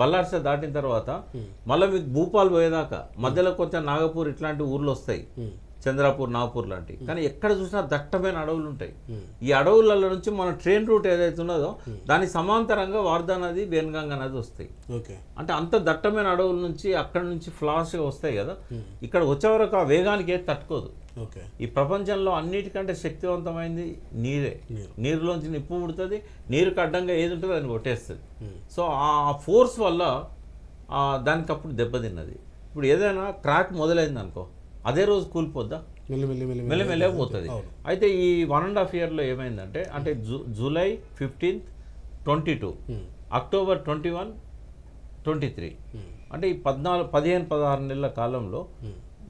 పల్లార్స దాటిన తర్వాత మళ్ళీ మీకు భూపాల్ పోయేదాకా మధ్యలో కొంచెం నాగపూర్ ఇట్లాంటి ఊర్లు వస్తాయి. చంద్రాపూర్ నాగపూర్ లాంటి. కానీ ఎక్కడ చూసినా దట్టమైన అడవులు ఉంటాయి. ఈ అడవులలో నుంచి మన ట్రైన్ రూట్ ఏదైతే ఉన్నదో దానికి సమాంతరంగా వార్దా నది వేణగంగా నది వస్తాయి. ఓకే. అంటే అంత దట్టమైన అడవుల నుంచి అక్కడ నుంచి ఫ్లాష్గా వస్తాయి కదా. ఇక్కడ వచ్చే వరకు ఆ వేగానికి ఏది తట్టుకోదు. ఓకే. ఈ ప్రపంచంలో అన్నిటికంటే శక్తివంతమైంది నీరే. నీరులోంచి నిప్పు పుడుతుంది నీరుకి అడ్డంగా ఏది ఉంటుందో దాన్ని కొట్టేస్తుంది. సో ఆ ఫోర్స్ వల్ల ఆ దానికి అప్పుడు దెబ్బతిన్నది. ఇప్పుడు ఏదైనా క్రాక్ మొదలైంది అనుకో అదే రోజు కూలిపోద్దా? మెల్లి మెల్లి మెల్లి మెల్ల మెల్లగా పోతుంది. అయితే ఈ వన్ అండ్ హాఫ్ ఇయర్లో ఏమైందంటే అంటే zoo July fifteenth twenty two October twenty one twenty three అంటే ఈ పద్నాలుగు పదిహేను పదహారు నెలల కాలంలో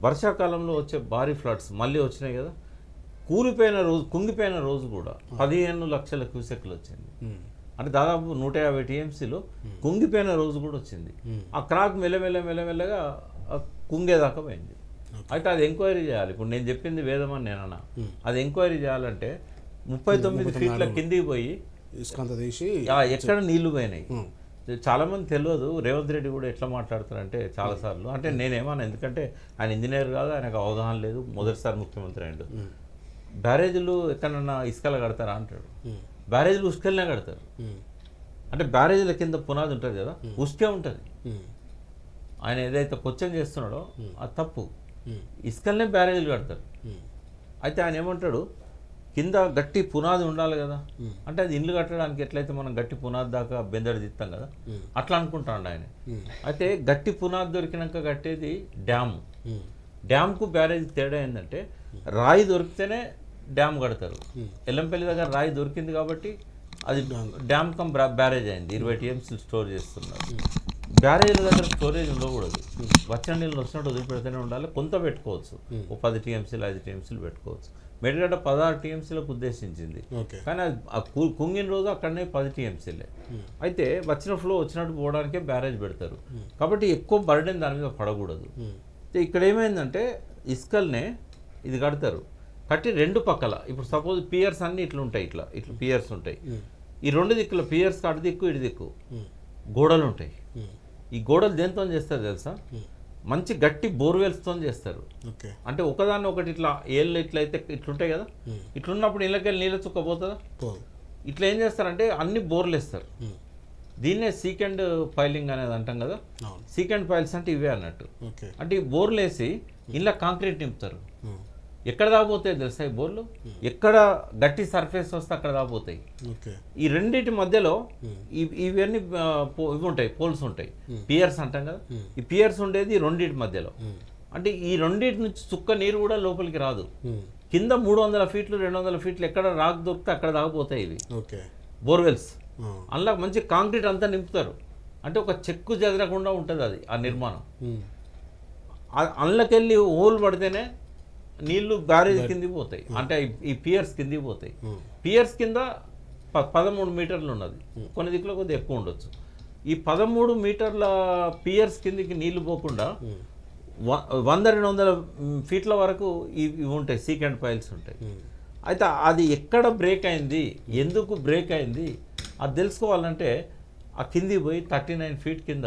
వర్షాకాలంలో వచ్చే భారీ ఫ్లడ్స్ మళ్ళీ వచ్చినాయి కదా. కూలిపోయిన రోజు కుంగిపోయిన రోజు కూడా పదిహేను లక్షల క్యూసెక్లు వచ్చింది. అంటే దాదాపు నూట యాభై టీఎంసీలో కుంగిపోయిన రోజు కూడా వచ్చింది. ఆ క్రాక్ మెల్లమెల్ల మెల్లమెల్లగా కుంగేదాకా పోయింది. అయితే అది ఎంక్వైరీ చేయాలి. ఇప్పుడు నేను చెప్పింది వేదం అని నేనన్నా. అది ఎంక్వైరీ చేయాలంటే ముప్పై తొమ్మిది ఫీట్ల కిందికి పోయి ఇసుకంత తీసి ఆ ఎక్కడ నీళ్ళు పోయినాయి. చాలా మంది తెలియదు రేవంత్ రెడ్డి కూడా ఎట్లా మాట్లాడుతారంటే చాలాసార్లు. అంటే నేనేమన్నా ఎందుకంటే ఆయన ఇంజనీర్ కాదు ఆయనకు అవగాహన లేదు మొదటిసారి ముఖ్యమంత్రి అయ్యిండు. బ్యారేజీలు ఎక్కడన్నా ఇసుకలు కడతారా అంటాడు. బ్యారేజీలు ఉసుకలనే కడతారు. అంటే బ్యారేజీల కింద పునాది ఉంటుంది కదా ఉసుకే ఉంటుంది. ఆయన ఏదైతే క్వశ్చన్ చేస్తున్నాడో అది తప్పు. ఇసుకలనే బ్యారేజీలు కడతారు. అయితే ఆయన ఏమంటాడు? కింద గట్టి పునాది ఉండాలి కదా. అంటే అది ఇల్లు కట్టడానికి ఎట్లయితే మనం గట్టి పునాది దాకా బెందడి తీస్తాం కదా. అట్లా అనుకుంటాడు ఆయన. అయితే గట్టి పునాది దొరికినాక కట్టేది డ్యామ్. డ్యామ్కు బ్యారేజ్ తేడా ఏంటంటే రాయి దొరికితేనే డ్యామ్ కడతారు. ఎల్లంపల్లి దగ్గర రాయి దొరికింది కాబట్టి అది డ్యామ్ కమ్ బ్రా- బ్యారేజ్ అయింది. ఇరవై టీఎంసీలు స్టోర్ చేస్తున్నారు. బ్యారేజ్ల దగ్గర స్టోరేజ్ ఉండకూడదు. వచ్చిన నీళ్ళు వచ్చినట్టు వదిలిపెడితేనే ఉండాలి. కొంత పెట్టుకోవచ్చు. ఓ పది టీఎంసీలు ఐదు టీఎంసీలు పెట్టుకోవచ్చు. మెడిగడ్డ పదహారు టీఎంసీలకు ఉద్దేశించింది. కానీ అది ఆ కుంగిన రోజు అక్కడనే పది టీఎంసీలే. అయితే వచ్చిన ఫ్లో వచ్చినట్టు పోవడానికే బ్యారేజ్ పెడతారు. కాబట్టి ఎక్కువ బర్డెన్ దాని మీద పడకూడదు. అయితే ఇక్కడ ఏమైందంటే ఇసుకల్నే ఇది కడతారు. కట్టి రెండు పక్కల ఇప్పుడు సపోజ్ పియర్స్ అన్ని ఇట్లా ఉంటాయి ఇట్లా ఇట్లా పియర్స్ ఉంటాయి. ఈ రెండు దిక్కుల పియర్స్ అటు దిక్కు ఇటు దిక్కు గోడలు ఉంటాయి. ఈ గోడలు దేంతో చేస్తారు తెలుసా? మంచి గట్టి బోర్వెల్స్తో చేస్తారు. అంటే ఒకదాన్ని ఒకటి ఇట్లా ఏళ్ళు ఇట్లా అయితే ఇట్లుంటాయి కదా? ఇట్లున్నప్పుడు ఇళ్ళకెళ్ళి నీళ్ళ చుక్క పోతుందా? పోదు. ఇట్లా ఏం చేస్తారంటే అన్ని బోర్లు వేస్తారు దీన్నే సీకెండ్ ఫైలింగ్ అనేది అంటాం కదా? సీకెండ్ ఫైల్స్ అంటే ఇవే అన్నట్టు. అంటే ఈ బోర్లు వేసి ఇంట్లో కాంక్రీట్ నింపుతారు. ఎక్కడ దాపోతాయి తెలుసా ఈ బోర్లు? ఎక్కడ గట్టి సర్ఫేస్ వస్తే అక్కడ దాపోతాయి ఈ రెండింటి మధ్యలో ఇవి- ఇవన్నీ ఇవి ఉంటాయి పోల్స్ ఉంటాయి. పియర్స్ అంటాం కదా. ఈ పియర్స్ ఉండేది రెండింటి మధ్యలో. అంటే ఈ రెండింటి నుంచి చుక్క నీరు కూడా లోపలికి రాదు. కింద మూడు వందల ఫీట్లు రెండు వందల ఫీట్లు ఎక్కడ రాక్ దొరికితే అక్కడ దాకపోతాయి ఇవి. ఓకే. బోర్వెల్స్. అందులో మంచి కాంక్రీట్ అంతా నింపుతారు. అంటే ఒక చెక్కు చెదరకుండా ఉంటుంది అది ఆ నిర్మాణం. అందులోకెళ్ళి హోల్ పడితేనే నీళ్ళు బ్యారేజ్ కిందికి పోతాయి. అంటే ఈ- పియర్స్ కిందికి పోతాయి. పియర్స్ కింద ప పదమూడు మీటర్లు ఉన్నది. కొన్ని దిక్కులో కొద్దిగా ఎక్కువ ఉండొచ్చు. ఈ పదమూడు మీటర్ల పియర్స్ కిందికి నీళ్ళు పోకుండా వంద రెండు వందల ఫీట్ల వరకు ఇవి ఉంటాయి. సీకెండ్ పైల్స్ ఉంటాయి. అయితే అది ఎక్కడ బ్రేక్ అయింది? ఎందుకు బ్రేక్ అయింది? అది తెలుసుకోవాలంటే ఆ కింది పోయి థర్టీ నైన్ ఫీట్ కింద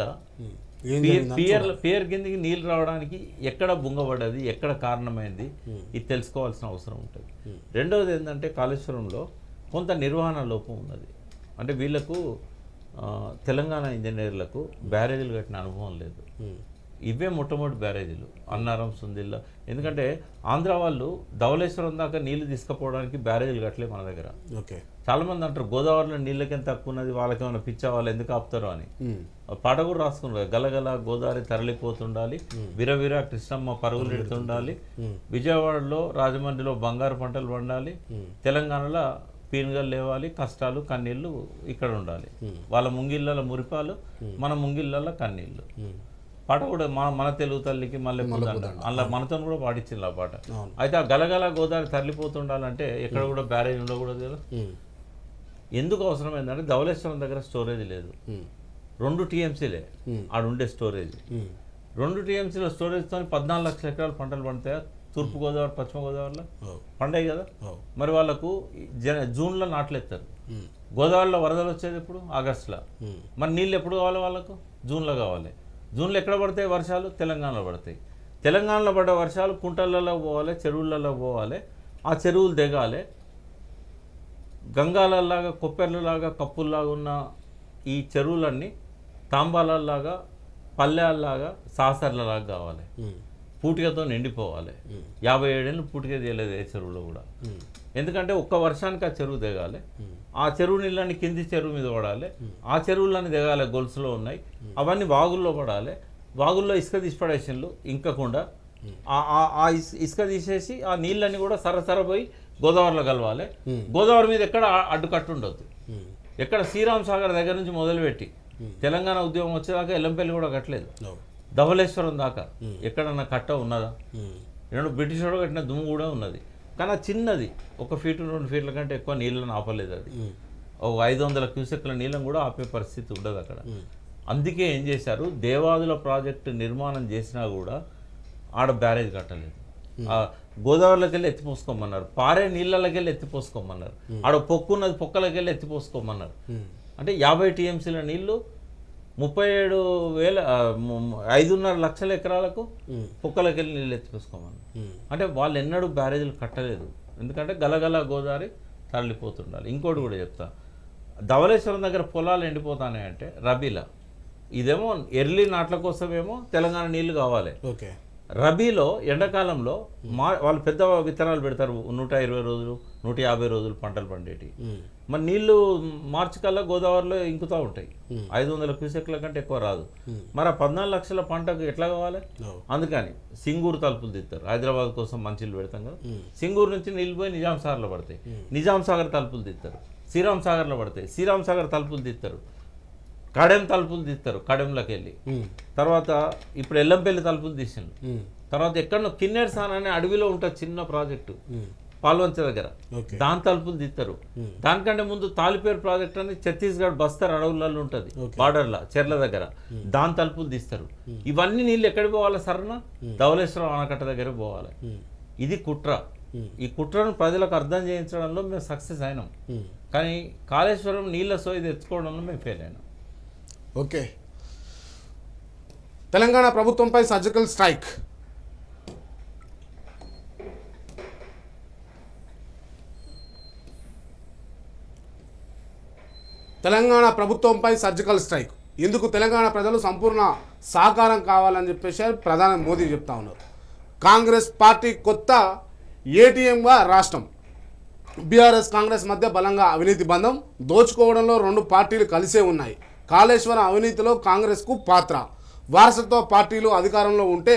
పియర్ పియర్ కిందికి నీళ్ళు రావడానికి ఎక్కడ బుంగబడ్డది ఎక్కడ కారణమైంది ఇది తెలుసుకోవాల్సిన అవసరం ఉంటుంది. రెండవది ఏంటంటే కాళేశ్వరంలో కొంత నిర్వహణ లోపం ఉన్నది. అంటే వీళ్ళకు ఆ, తెలంగాణ ఇంజనీర్లకు బ్యారేజీలు కట్టిన అనుభవం లేదు. ఇవే మొట్టమొదటి బ్యారేజీలు. అన్నారం సుందిల్ల. ఎందుకంటే ఆంధ్ర వాళ్ళు ధవళేశ్వరం దాకా నీళ్ళు తీసుకుపోవడానికి బ్యారేజీలు కట్టలే మన దగ్గర. ఓకే. చాలామంది అంటారు గోదావరిలో నీళ్ళకి తక్కువ ఉన్నది వాళ్ళకి ఏమైనా పిచ్చా వాళ్ళు ఎందుకు ఆపుతారో అని. పాట కూడా రాసుకున్నారు గలగల గోదావరి తరలిపోతుండాలి విరవిర కృష్ణమ్మ పరుగులు ఎడుతుండాలి విజయవాడలో రాజమండ్రిలో బంగారు పంటలు పండాలి తెలంగాణలో పీనుగలు లేవాలి కష్టాలు కన్నీళ్ళు ఇక్కడ ఉండాలి. వాళ్ళ ముంగిళ్ళ మురిపాలు మన ముంగిళ్ళ కన్నీళ్ళు. పాట కూడా మన మన తెలుగు తల్లికి మళ్ళీ అలా మనతో కూడా పాడించింది ఆ పాట. అయితే ఆ గలగల గోదావరి తరలిపోతుండాలంటే ఎక్కడ కూడా బ్యారేజ్ ఉండకూడదు కదా. ఎందుకు అవసరమైందంటే ధవళేశ్వరం దగ్గర స్టోరేజ్ లేదు. రెండు టీఎంసీలే. ఆడుండే స్టోరేజ్ రెండు టీఎంసీల స్టోరేజ్తో పద్నాలుగు లక్షల ఎకరాలు పంటలు పండుతాయా? తూర్పు గోదావరి పశ్చిమ గోదావరిలో? పండాయి కదా? మరి వాళ్ళకు జన జూన్లో నాట్లు ఎత్తారు గోదావరిలో వరదలు వచ్చేది ఎప్పుడు? ఆగస్టులో. మరి నీళ్ళు ఎప్పుడు కావాలి వాళ్ళకు? జూన్లో కావాలి. జూన్లో ఎక్కడ పడతాయి వర్షాలు? తెలంగాణలో పడతాయి. తెలంగాణలో పడ్డ వర్షాలు కుంటలలో పోవాలి చెరువులలో పోవాలి. ఆ చెరువులు దిగాలి. గంగాలలాగా కొప్పెర్లలాగా కప్పుల్లాగా ఉన్న ఈ చెరువులన్నీ తాంబాలలాగా పల్లెల్లాగా సాసర్లలాగా కావాలి. పూటికతో నిండిపోవాలి. యాభై ఏడేళ్ళు పూటిక తీయలేదు ఏ చెరువులో కూడా. ఎందుకంటే ఒక్క వర్షానికి ఆ చెరువు దిగాలి. ఆ చెరువు నీళ్ళని కింది చెరువు మీద పడాలి. ఆ చెరువులన్నీ దిగాలి గొలుసులో ఉన్నాయి. అవన్నీ వాగుల్లో పడాలి. వాగుల్లో ఇసుక తీసి ఇంకకుండా ఆ- ఆ- ఆ ఇస్- ఇసుక తీసేసి ఆ నీళ్ళని కూడా సరసర పోయి గోదావరిలో కలవాలి. గోదావరి మీద ఎక్కడ అడ్డుకట్టు ఉండొద్దు. ఎక్కడ శ్రీరామ్ సాగర్ దగ్గర నుంచి మొదలుపెట్టి తెలంగాణ ఉద్యమం వచ్చేదాకా ఎల్లంపల్లి కూడా కట్టలేదు. no, ధవళేశ్వరం దాకా. ఎక్కడన్నా కట్ట ఉన్నదా? రెండు బ్రిటిష్ వాడు కట్టిన దుమ్ము కూడా ఉన్నది. కానీ చిన్నది ఒక ఫీటు రెండు ఫీట్ల కంటే ఎక్కువ నీళ్ళని ఆపలేదు అది. ఒక ఐదు వందల క్యూసెక్ల నీళ్ళని కూడా ఆపే పరిస్థితి ఉండదు అక్కడ. అందుకే ఏం చేశారు? దేవాదుల ప్రాజెక్టు నిర్మాణం చేసినా కూడా ఆడ బ్యారేజ్ కట్టలేదు. గోదావరిలోకి వెళ్ళి ఎత్తిపోసుకోమన్నారు పారే నీళ్ళకి వెళ్ళి ఎత్తిపోసుకోమన్నారు ఆడ పొక్కు ఉన్నది పొక్కలకి వెళ్ళి ఎత్తిపోసుకోమన్నారు అంటే యాభై టీఎంసీల నీళ్ళు ముప్పై ఏడు వేల ఐదున్నర లక్షల ఎకరాలకు పొక్కలకి వెళ్ళి నీళ్ళు ఎత్తిపోసుకోమన్నారు అంటే వాళ్ళు ఎన్నడూ బ్యారేజీలు కట్టలేదు. ఎందుకంటే గలగల గోదావరి తరలిపోతుండాలి. ఇంకోటి కూడా చెప్తా. ధవళేశ్వరం దగ్గర పొలాలు ఎండిపోతాయి అంటే రబీలా. ఇదేమో ఎర్లీ నాట్ల కోసమేమో తెలంగాణ నీళ్ళు కావాలి. ఓకే. రబీలో ఎండాకాలంలో మా వాళ్ళు పెద్ద విత్తనాలు పెడతారు. నూట ఇరవై రోజులు నూట యాభై రోజులు పంటలు పండేటి మరి నీళ్ళు మార్చి కల్లా గోదావరిలో ఇంకుతూ ఉంటాయి. ఐదు వందల క్యూసెక్ల కంటే ఎక్కువ రాదు. మరి ఆ పద్నాలుగు లక్షల పంటకు ఎట్లా కావాలి? అందుకని సింగూరు తలుపులు తీస్తారు హైదరాబాద్ కోసం మంచిలు పెడతాం కదా. సింగూరు నుంచి నీళ్ళు పోయి నిజాం సాగర్లో పడతాయి. నిజాం సాగర్ తలుపులు తీస్తారు శ్రీరామ్ సాగర్లో పడతాయి. శ్రీరామ్ సాగర్ తలుపులు తీస్తారు కడెం తలుపులు తీస్తారు కడెంలోకి వెళ్ళి తర్వాత ఇప్పుడు ఎల్లంపల్లి తలుపులు తీసిండు. తర్వాత ఎక్కడో కిన్నెర్ సాన్ అనే అడవిలో ఉంటుంది చిన్న ప్రాజెక్టు. పాల్వంచ దగ్గర. దాని తలుపులు తీస్తారు. దానికంటే ముందు తాలిపేరు ప్రాజెక్ట్ అని ఛత్తీస్గఢ్ బస్తర్ అడవులలో ఉంటుంది. బార్డర్లో చెర్ల దగ్గర. దాని తలుపులు తీస్తారు. ఇవన్నీ నీళ్ళు ఎక్కడికి పోవాలి సరన ధవళేశ్వరం ఆనకట్ట దగ్గర పోవాలి. ఇది కుట్ర. ఈ కుట్రను ప్రజలకు అర్థం చేయించడంలో మేము సక్సెస్ అయినాం. కానీ కాళేశ్వరం నీళ్ళ సోయి తెచ్చుకోవడంలో మేము ఫెయిల్ అయినాం. ఓకే. తెలంగాణ ప్రభుత్వంపై సర్జికల్ స్ట్రైక్. తెలంగాణ ప్రభుత్వంపై సర్జికల్ స్ట్రైక్. ఇందుకు తెలంగాణ ప్రజలు సంపూర్ణ సహకారం కావాలని చెప్పేసి ప్రధాని మోదీ చెప్తా ఉన్నారు. కాంగ్రెస్ పార్టీ కొత్త ఏటీఎంగా రాష్ట్రం. బీఆర్ఎస్ కాంగ్రెస్ మధ్య బలంగా అవినీతి బంధం దోచుకోవడంలో రెండు పార్టీలు కలిసే ఉన్నాయి. కాళేశ్వరం అవినీతిలో కాంగ్రెస్కు పాత్ర. వారసత్వ పార్టీలు అధికారంలో ఉంటే